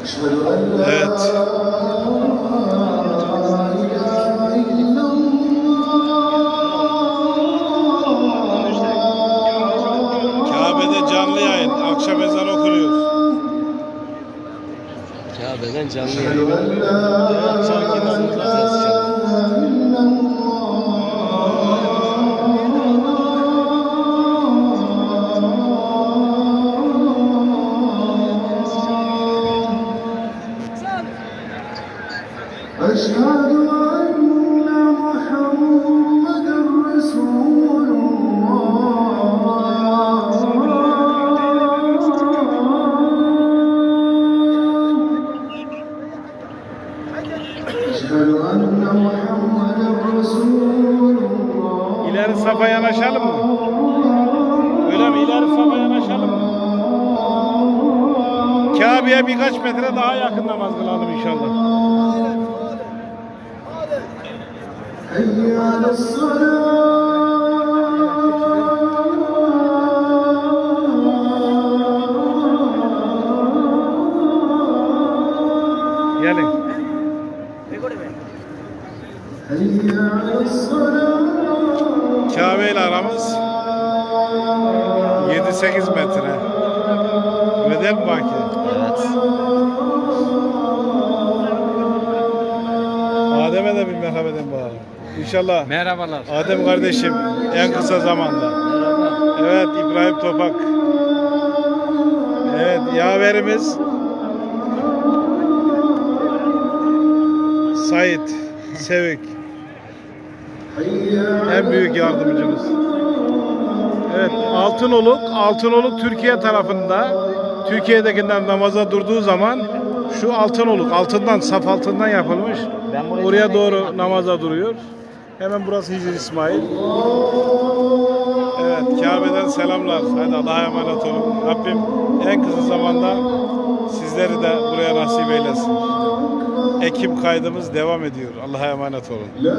Evet. Kabe'de canlı yayın. Akşam ezan okunuyor. Kabe'den canlı yayın. Evet, sanki İleri safa yanaşalım mı? Öyle mi? İleri safa yanaşalım mı? Kabe'ye birkaç metre daha yakın namaz kılalım inşallah. حي على الصلاة Gelin. حي على الصلاة Kabe ile aramız 7-8 metre. Öyle değil mi Baki? Adem'e de bir merhaba edin bakalım. İnşallah Merhabalar. Adem kardeşim en kısa zamanda. Merhaba. Evet İbrahim Topak. Evet yaverimiz Sait Sevik. En büyük yardımcımız. Evet Altınoluk, Altınoluk Türkiye tarafında Türkiye'dekiler namaza durduğu zaman şu Altınoluk, altından, saf altından yapılmış. Oraya doğru namaza duruyor. Hemen burası Hicri İsmail. Evet, Kabe'den selamlar. Hadi Allah'a emanet olun. Rabbim en kısa zamanda sizleri de buraya nasip eylesin. Ekim kaydımız devam ediyor. Allah'a emanet olun.